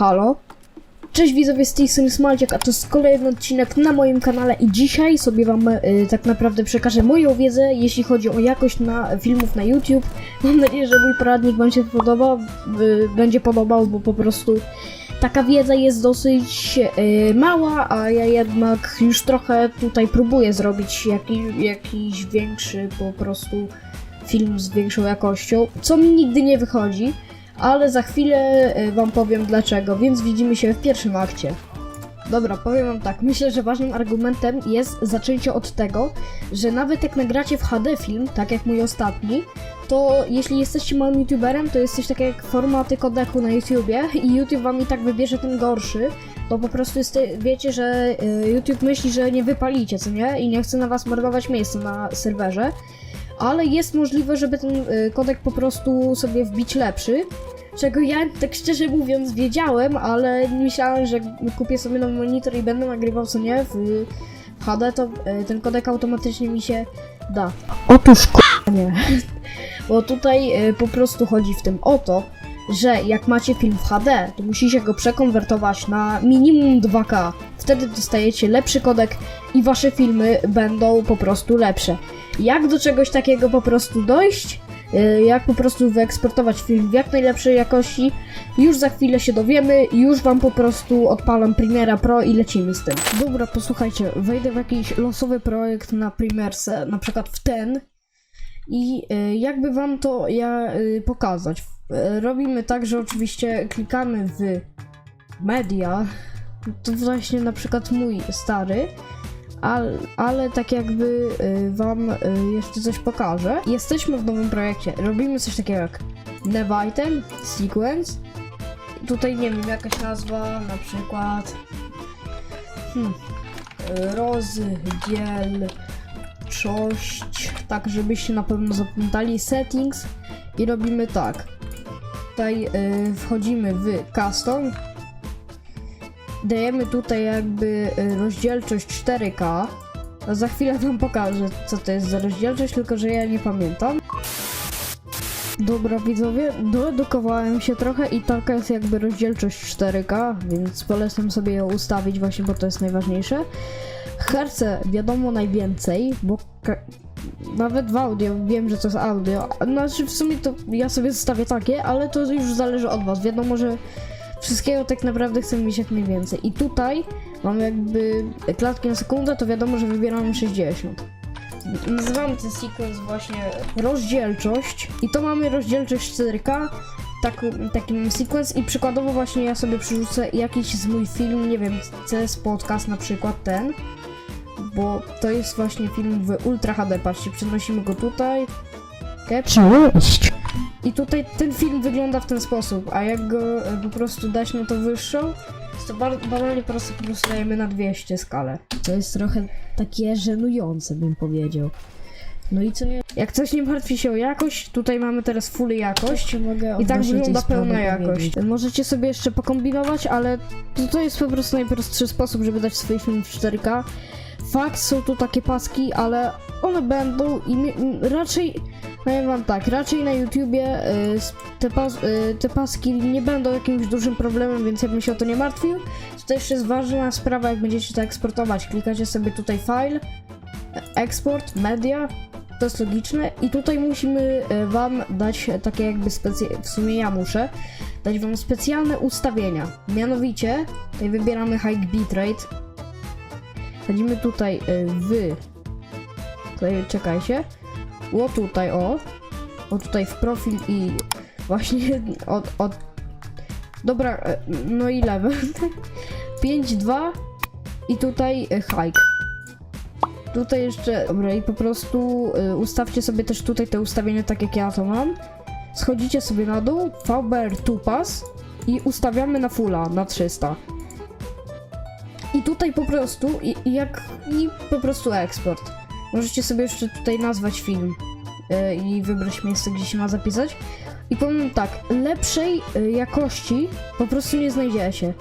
Halo. Cześć widzowie z tej strony Smaldziak, a to jest kolejny odcinek na moim kanale i dzisiaj sobie wam y, tak naprawdę przekażę moją wiedzę, jeśli chodzi o jakość na filmów na YouTube. Mam nadzieję, że mój poradnik wam się podoba, y, będzie podobał, bo po prostu taka wiedza jest dosyć y, mała, a ja jednak już trochę tutaj próbuję zrobić jaki, jakiś większy po prostu film z większą jakością, co mi nigdy nie wychodzi ale za chwilę y, wam powiem dlaczego, więc widzimy się w pierwszym akcie. Dobra, powiem wam tak, myślę, że ważnym argumentem jest zaczęcie od tego, że nawet jak nagracie w HD film, tak jak mój ostatni, to jeśli jesteście małym youtuberem, to jest coś takiego jak formaty kodeku na YouTubie i YouTube wam i tak wybierze ten gorszy, to po prostu wiecie, że y, YouTube myśli, że nie wypalicie, co nie? I nie chce na was marnować miejsca na serwerze ale jest możliwe, żeby ten y, kodek po prostu sobie wbić lepszy. Czego ja tak szczerze mówiąc wiedziałem, ale myślałem, że kupię sobie nowy monitor i będę nagrywał co nie w HD, to y, ten kodek automatycznie mi się da. Otóż k***a nie. Bo tutaj y, po prostu chodzi w tym o to, że jak macie film w HD, to musicie go przekonwertować na minimum 2K. Wtedy dostajecie lepszy kodek i wasze filmy będą po prostu lepsze. Jak do czegoś takiego po prostu dojść? Yy, Jak po prostu wyeksportować film w jak najlepszej jakości? Już za chwilę się dowiemy, już wam po prostu odpalam Premiera Pro i lecimy z tym. Dobra, posłuchajcie, wejdę w jakiś losowy projekt na Premierce, na przykład w ten i y, jakby wam to ja y, pokazać. Y, Robimy tak, że oczywiście klikamy w media, to właśnie na przykład mój stary, ale, ale tak jakby y, wam y, jeszcze coś pokażę. Jesteśmy w nowym projekcie, robimy coś takiego jak Dev Item, Sequence. Tutaj nie wiem, jakaś nazwa, na przykład hmm, rozdzielczość, tak żebyście na pewno zapamiętali, settings i robimy tak. Tutaj y, wchodzimy w custom, dajemy tutaj jakby y, rozdzielczość 4K. A za chwilę wam pokażę, co to jest za rozdzielczość, tylko że ja nie pamiętam. Dobra widzowie, doedukowałem się trochę i taka jest jakby rozdzielczość 4K, więc polecam sobie ją ustawić właśnie, bo to jest najważniejsze. Herce wiadomo najwięcej, bo nawet w audio wiem, że to jest audio. Znaczy w sumie to ja sobie zostawię takie, ale to już zależy od was. Wiadomo, że wszystkiego tak naprawdę chcemy mieć jak najwięcej. I tutaj mamy jakby klatki na sekundę, to wiadomo, że wybieramy 60. Nazywamy ten sequence właśnie rozdzielczość i to mamy rozdzielczość 4K, tak, taki mam sequence i przykładowo właśnie ja sobie przerzucę jakiś z mój film, nie wiem, CS Podcast na przykład ten, bo to jest właśnie film w Ultra HD, patrzcie, przenosimy go tutaj, Cześć! I tutaj ten film wygląda w ten sposób, a jak go e, po prostu dać na to wyższą, to bar- banalnie po prostu, po prostu dajemy na 200 skalę. To jest trochę takie żenujące, bym powiedział. No i co nie? Jak coś nie martwi się o jakość, tutaj mamy teraz full jakość. mogę I tak odnośnie tej wygląda sprawy pełna jakość. powiedzieć. Możecie sobie jeszcze pokombinować, ale to, to jest po prostu najprostszy sposób, żeby dać swój film w 4K. Fakt, są tu takie paski, ale one będą i mi, m, raczej, powiem wam tak, raczej na YouTubie y, te, pas, y, te paski nie będą jakimś dużym problemem, więc ja bym się o to nie martwił. To też jest ważna sprawa, jak będziecie to eksportować. Klikacie sobie tutaj file, eksport, media, to jest logiczne i tutaj musimy e, wam dać takie jakby specy- w sumie ja muszę dać wam specjalne ustawienia. Mianowicie tutaj wybieramy high bitrate. Wchodzimy tutaj e, w tutaj czekajcie. O tutaj o. O tutaj w profil i właśnie od, od Dobra, e, no i level. 5.2 i tutaj e, hike. Tutaj jeszcze, dobra, i po prostu y, ustawcie sobie też tutaj te ustawienia tak jak ja to mam. Schodzicie sobie na dół, VBR Tupas i ustawiamy na fulla, na 300. I tutaj po prostu, i, i jak, i po prostu eksport. Możecie sobie jeszcze tutaj nazwać film y, i wybrać miejsce, gdzie się ma zapisać. I powiem tak, lepszej y, jakości po prostu nie znajdziecie.